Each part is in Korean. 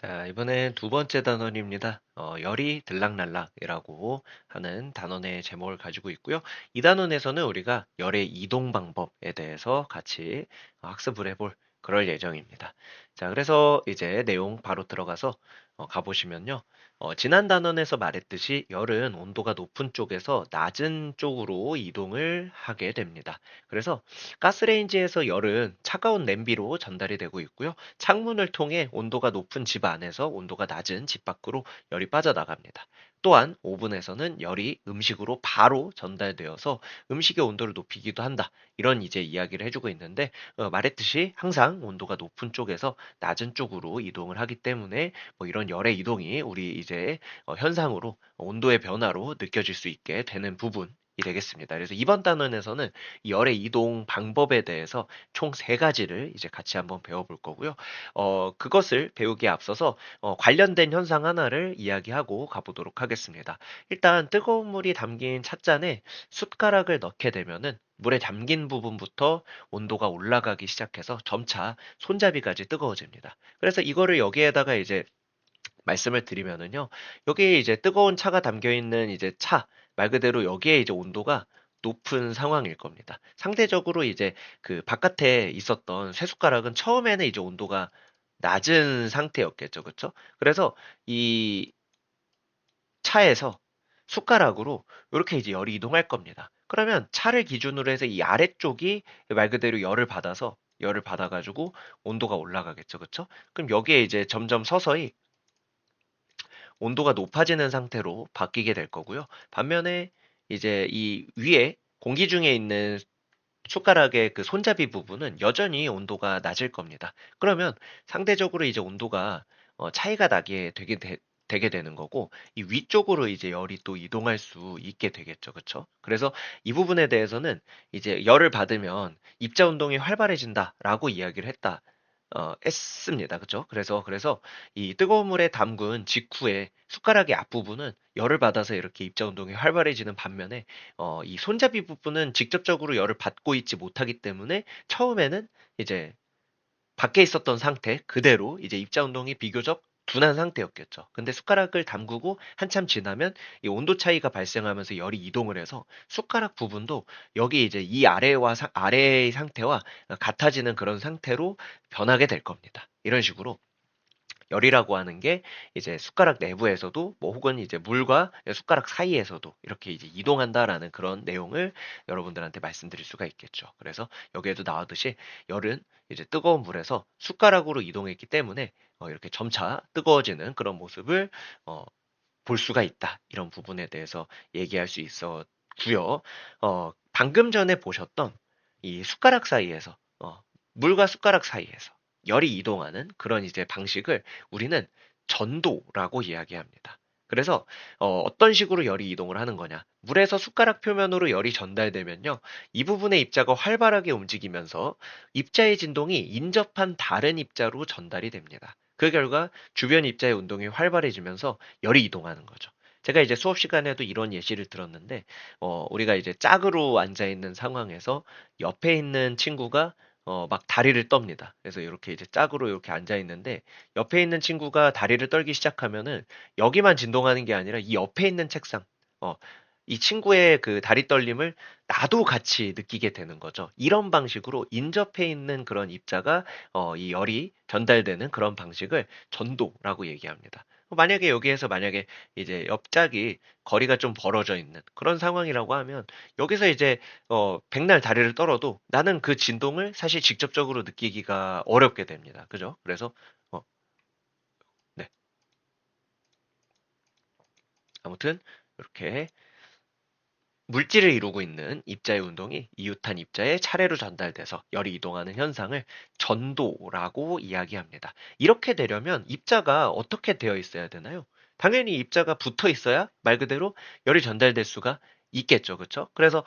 자, 이번엔 두 번째 단원입니다. 어, 열이 들락날락이라고 하는 단원의 제목을 가지고 있고요. 이 단원에서는 우리가 열의 이동 방법에 대해서 같이 학습을 해볼 그럴 예정입니다. 자, 그래서 이제 내용 바로 들어가서 어, 가보시면요. 어, 지난 단원에서 말했듯이 열은 온도가 높은 쪽에서 낮은 쪽으로 이동을 하게 됩니다. 그래서 가스레인지에서 열은 차가운 냄비로 전달이 되고 있고요. 창문을 통해 온도가 높은 집 안에서 온도가 낮은 집 밖으로 열이 빠져나갑니다. 또한 오븐에서는 열이 음식으로 바로 전달되어서 음식의 온도를 높이기도 한다. 이런 이제 이야기를 해주고 있는데 어, 말했듯이 항상 온도가 높은 쪽에서 낮은 쪽으로 이동을 하기 때문에 뭐 이런 열의 이동이 우리 이제 어, 현상으로 온도의 변화로 느껴질 수 있게 되는 부분 이 되겠습니다. 그래서 이번 단원에서는 열의 이동 방법에 대해서 총 세 가지를 이제 같이 한번 배워볼 거고요. 어, 그것을 배우기에 앞서서 어, 관련된 현상 하나를 이야기하고 가보도록 하겠습니다. 일단 뜨거운 물이 담긴 찻잔에 숟가락을 넣게 되면은 물에 담긴 부분부터 온도가 올라가기 시작해서 점차 손잡이까지 뜨거워집니다. 그래서 이거를 여기에다가 이제 말씀을 드리면은요. 여기에 이제 뜨거운 차가 담겨 있는 이제 차, 말 그대로 여기에 이제 온도가 높은 상황일 겁니다. 상대적으로 이제 그 바깥에 있었던 쇠숟가락은 처음에는 이제 온도가 낮은 상태였겠죠. 그쵸? 그래서 이 차에서 숟가락으로 이렇게 이제 열이 이동할 겁니다. 그러면 차를 기준으로 해서 이 아래쪽이 말 그대로 열을 받아서 열을 받아가지고 온도가 올라가겠죠. 그쵸? 그럼 여기에 이제 점점 서서히 온도가 높아지는 상태로 바뀌게 될 거고요. 반면에 이제 이 위에 공기 중에 있는 숟가락의 그 손잡이 부분은 여전히 온도가 낮을 겁니다. 그러면 상대적으로 이제 온도가 어, 차이가 나게 되게 되, 되게 되는 거고 이 위쪽으로 이제 열이 또 이동할 수 있게 되겠죠. 그렇죠? 그래서 이 부분에 대해서는 이제 열을 받으면 입자 운동이 활발해진다라고 이야기를 했다. 어, 했습니다. 그죠? 그래서, 그래서 이 뜨거운 물에 담근 직후에 숟가락의 앞부분은 열을 받아서 이렇게 입자 운동이 활발해지는 반면에, 어, 이 손잡이 부분은 직접적으로 열을 받고 있지 못하기 때문에 처음에는 이제 밖에 있었던 상태 그대로 이제 입자 운동이 비교적 둔한 상태였겠죠. 근데 숟가락을 담그고 한참 지나면 이 온도 차이가 발생하면서 열이 이동을 해서 숟가락 부분도 여기 이제 이 아래와 사, 아래의 상태와 같아지는 그런 상태로 변하게 될 겁니다. 이런 식으로 열이라고 하는 게 이제 숟가락 내부에서도 뭐 혹은 이제 물과 숟가락 사이에서도 이렇게 이제 이동한다라는 그런 내용을 여러분들한테 말씀드릴 수가 있겠죠. 그래서 여기에도 나왔듯이 열은 이제 뜨거운 물에서 숟가락으로 이동했기 때문에 어 이렇게 점차 뜨거워지는 그런 모습을 어 볼 수가 있다. 이런 부분에 대해서 얘기할 수 있었고요. 어 방금 전에 보셨던 이 숟가락 사이에서 어 물과 숟가락 사이에서 열이 이동하는 그런 이제 방식을 우리는 전도라고 이야기합니다. 그래서 어, 떤 식으로 열이 이동을 하는 거냐? 물에서 숟가락 표면으로 열이 전달되면요, 이 부분의 입자가 활발하게 움직이면서 입자의 진동이 인접한 다른 입자로 전달이 됩니다. 그 결과 주변 입자의 운동이 활발해지면서 열이 이동하는 거죠. 제가 이제 수업 시간에도 이런 예시를 들었는데, 어, 우리가 이제 짝으로 앉아 있는 상황에서 옆에 있는 친구가 어, 막 다리를 떱니다. 그래서 이렇게 이제 짝으로 이렇게 앉아 있는데 옆에 있는 친구가 다리를 떨기 시작하면은 여기만 진동하는 게 아니라 이 옆에 있는 책상, 어, 이 친구의 그 다리 떨림을 나도 같이 느끼게 되는 거죠. 이런 방식으로 인접해 있는 그런 입자가 어, 이 열이 전달되는 그런 방식을 전도라고 얘기합니다. 만약에 여기에서 만약에 이제 옆짝이 거리가 좀 벌어져 있는 그런 상황이라고 하면 여기서 이제 어 백날 다리를 떨어도 나는 그 진동을 사실 직접적으로 느끼기가 어렵게 됩니다. 그죠? 그래서 어 네. 아무튼 이렇게 물질을 이루고 있는 입자의 운동이 이웃한 입자에 차례로 전달돼서 열이 이동하는 현상을 전도라고 이야기합니다. 이렇게 되려면 입자가 어떻게 되어 있어야 되나요? 당연히 입자가 붙어 있어야 말 그대로 열이 전달될 수가 있겠죠. 그렇죠? 그래서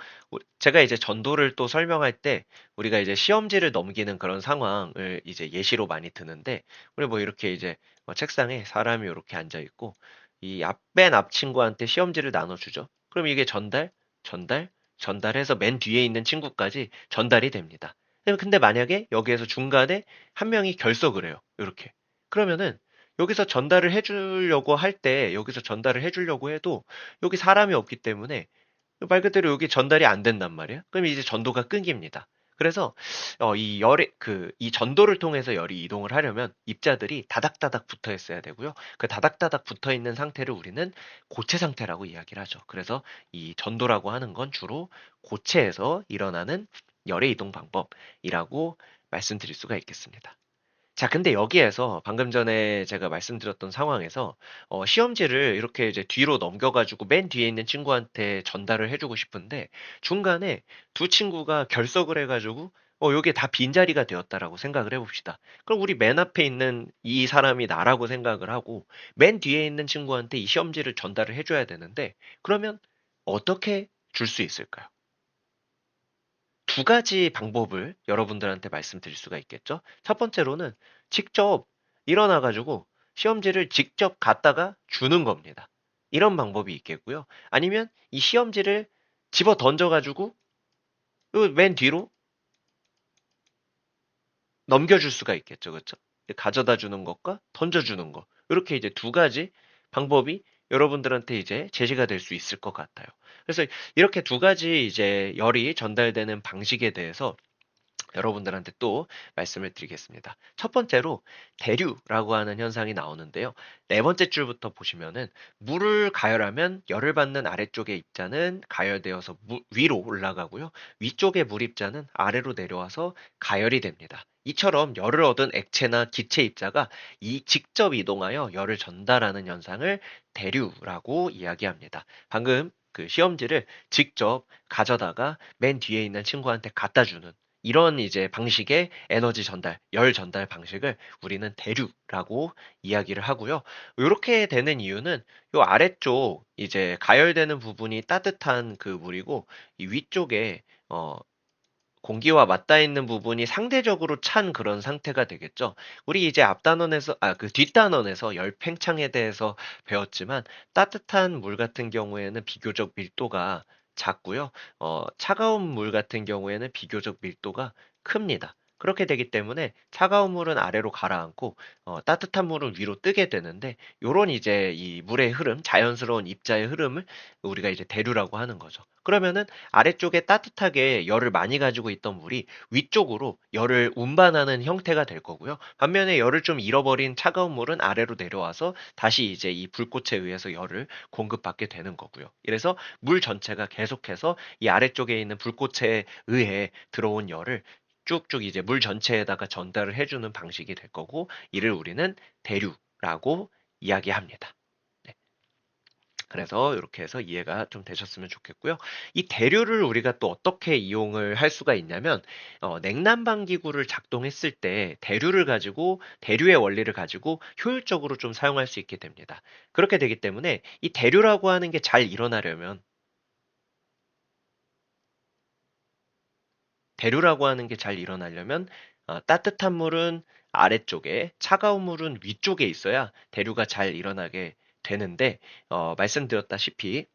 제가 이제 전도를 또 설명할 때 우리가 이제 시험지를 넘기는 그런 상황을 이제 예시로 많이 드는데 우리 뭐 이렇게 이제 뭐 책상에 사람이 이렇게 앉아 있고 이 앞 맨 앞 친구한테 시험지를 나눠주죠. 그럼 이게 전달? 전달, 전달해서 맨 뒤에 있는 친구까지 전달이 됩니다. 근데 만약에 여기에서 중간에 한 명이 결석을 해요. 이렇게. 그러면은 여기서 전달을 해주려고 할 때, 여기서 전달을 해주려고 해도 여기 사람이 없기 때문에 말 그대로 여기 전달이 안 된단 말이에요. 그럼 이제 전도가 끊깁니다. 그래서 어, 이 열의 그이 전도를 통해서 열이 이동을 하려면 입자들이 다닥다닥 붙어 있어야 되고요. 그 다닥다닥 붙어 있는 상태를 우리는 고체 상태라고 이야기를 하죠. 그래서 이 전도라고 하는 건 주로 고체에서 일어나는 열의 이동 방법이라고 말씀드릴 수가 있겠습니다. 자, 근데 여기에서 방금 전에 제가 말씀드렸던 상황에서 어, 시험지를 이렇게 이제 뒤로 넘겨 가지고 맨 뒤에 있는 친구한테 전달을 해 주고 싶은데 중간에 두 친구가 결석을 해 가지고 어, 요게 다 빈자리가 되었다라고 생각을 해 봅시다. 그럼 우리 맨 앞에 있는 이 사람이 나라고 생각을 하고 맨 뒤에 있는 친구한테 이 시험지를 전달을 해 줘야 되는데 그러면 어떻게 줄 수 있을까요? 두 가지 방법을 여러분들한테 말씀드릴 수가 있겠죠. 첫 번째로는 직접 일어나 가지고 시험지를 직접 갖다가 주는 겁니다. 이런 방법이 있겠고요. 아니면 이 시험지를 집어 던져 가지고 맨 뒤로 넘겨줄 수가 있겠죠. 그렇죠? 가져다 주는 것과 던져 주는 것. 이렇게 이제 두 가지 방법이 여러분들한테 이제 제시가 될 수 있을 것 같아요. 그래서 이렇게 두 가지 이제 열이 전달되는 방식에 대해서 여러분들한테 또 말씀을 드리겠습니다. 첫 번째로 대류라고 하는 현상이 나오는데요. 네 번째 줄부터 보시면은 물을 가열하면 열을 받는 아래쪽의 입자는 가열되어서 무, 위로 올라가고요. 위쪽의 물 입자는 아래로 내려와서 가열이 됩니다. 이처럼 열을 얻은 액체나 기체 입자가 이 직접 이동하여 열을 전달하는 현상을 대류라고 이야기합니다. 방금 그 시험지를 직접 가져다가 맨 뒤에 있는 친구한테 갖다 주는 이런 이제 방식의 에너지 전달, 열 전달 방식을 우리는 대류라고 이야기를 하고요. 이렇게 되는 이유는 요 아래쪽 이제 가열되는 부분이 따뜻한 그 물이고 이 위쪽에 어 공기와 맞닿아 있는 부분이 상대적으로 찬 그런 상태가 되겠죠. 우리 이제 앞단원에서, 아, 그 뒷단원에서 열팽창에 대해서 배웠지만 따뜻한 물 같은 경우에는 비교적 밀도가 작고요. 어, 차가운 물 같은 경우에는 비교적 밀도가 큽니다. 그렇게 되기 때문에 차가운 물은 아래로 가라앉고 어, 따뜻한 물은 위로 뜨게 되는데 요런 이제 이 물의 흐름, 자연스러운 입자의 흐름을 우리가 이제 대류라고 하는 거죠. 그러면은 아래쪽에 따뜻하게 열을 많이 가지고 있던 물이 위쪽으로 열을 운반하는 형태가 될 거고요. 반면에 열을 좀 잃어버린 차가운 물은 아래로 내려와서 다시 이제 이 불꽃에 의해서 열을 공급받게 되는 거고요. 그래서 물 전체가 계속해서 이 아래쪽에 있는 불꽃에 의해 들어온 열을 쭉쭉 이제 물 전체에다가 전달을 해주는 방식이 될 거고 이를 우리는 대류라고 이야기합니다. 네. 그래서 이렇게 해서 이해가 좀 되셨으면 좋겠고요. 이 대류를 우리가 또 어떻게 이용을 할 수가 있냐면 어, 냉난방 기구를 작동했을 때 대류를 가지고 대류의 원리를 가지고 효율적으로 좀 사용할 수 있게 됩니다. 그렇게 되기 때문에 이 대류라고 하는 게 잘 일어나려면 대류라고 하는 게 잘 일어나려면 어, 따뜻한 물은 아래쪽에 차가운 물은 위쪽에 있어야 대류가 잘 일어나게 되는데 어, 말씀드렸다시피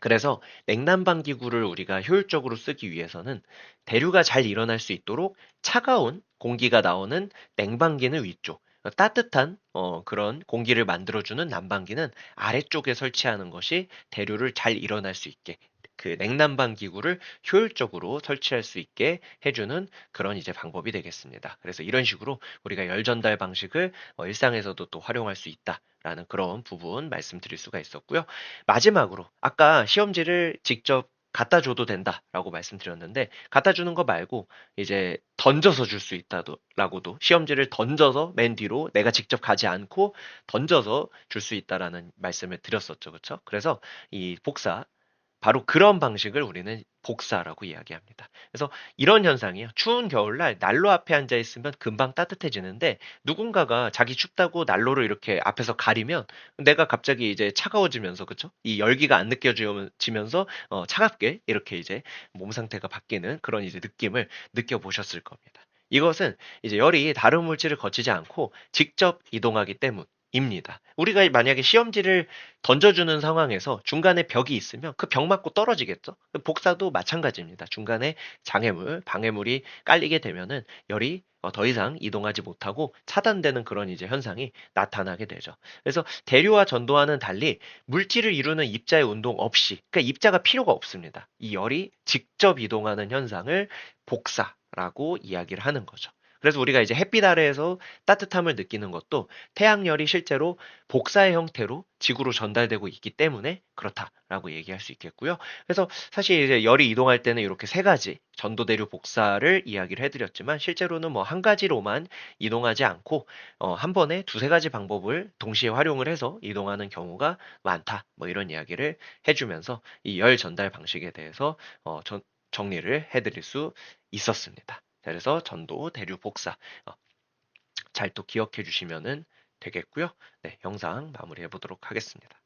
그래서 냉난방 기구를 우리가 효율적으로 쓰기 위해서는 대류가 잘 일어날 수 있도록 차가운 공기가 나오는 냉방기는 위쪽, 따뜻한 어, 그런 공기를 만들어주는 난방기는 아래쪽에 설치하는 것이 대류를 잘 일어날 수 있게 그 냉난방 기구를 효율적으로 설치할 수 있게 해주는 그런 이제 방법이 되겠습니다. 그래서 이런 식으로 우리가 열 전달 방식을 어, 일상에서도 또 활용할 수 있다 라는 그런 부분 말씀드릴 수가 있었고요. 마지막으로 아까 시험지를 직접 갖다 줘도 된다라고 말씀드렸는데 갖다 주는 거 말고 이제 던져서 줄 수 있다라고도 시험지를 던져서 맨 뒤로 내가 직접 가지 않고 던져서 줄 수 있다라는 말씀을 드렸었죠. 그렇죠? 그래서 이 복사 바로 그런 방식을 우리는 복사라고 이야기합니다. 그래서 이런 현상이요. 추운 겨울날 난로 앞에 앉아 있으면 금방 따뜻해지는데 누군가가 자기 춥다고 난로를 이렇게 앞에서 가리면 내가 갑자기 이제 차가워지면서 그쵸? 이 열기가 안 느껴지면서 어, 차갑게 이렇게 이제 몸 상태가 바뀌는 그런 이제 느낌을 느껴보셨을 겁니다. 이것은 이제 열이 다른 물질을 거치지 않고 직접 이동하기 때문 입니다. 우리가 만약에 시험지를 던져주는 상황에서 중간에 벽이 있으면 그 벽 맞고 떨어지겠죠? 복사도 마찬가지입니다. 중간에 장애물, 방해물이 깔리게 되면은 열이 어, 더 이상 이동하지 못하고 차단되는 그런 이제 현상이 나타나게 되죠. 그래서 대류와 전도와는 달리 물질을 이루는 입자의 운동 없이, 그러니까 입자가 필요가 없습니다. 이 열이 직접 이동하는 현상을 복사라고 이야기를 하는 거죠. 그래서 우리가 이제 햇빛 아래에서 따뜻함을 느끼는 것도 태양열이 실제로 복사의 형태로 지구로 전달되고 있기 때문에 그렇다라고 얘기할 수 있겠고요. 그래서 사실 이제 열이 이동할 때는 이렇게 세 가지 전도 대류 복사를 이야기를 해드렸지만 실제로는 뭐 한 가지로만 이동하지 않고 어, 한 번에 두세 가지 방법을 동시에 활용을 해서 이동하는 경우가 많다. 뭐 이런 이야기를 해주면서 이 열 전달 방식에 대해서 어, 전- 정리를 해드릴 수 있었습니다. 그래서 전도, 대류, 복사 어, 잘또 기억해 주시면 되겠고요. 네, 영상 마무리해 보도록 하겠습니다.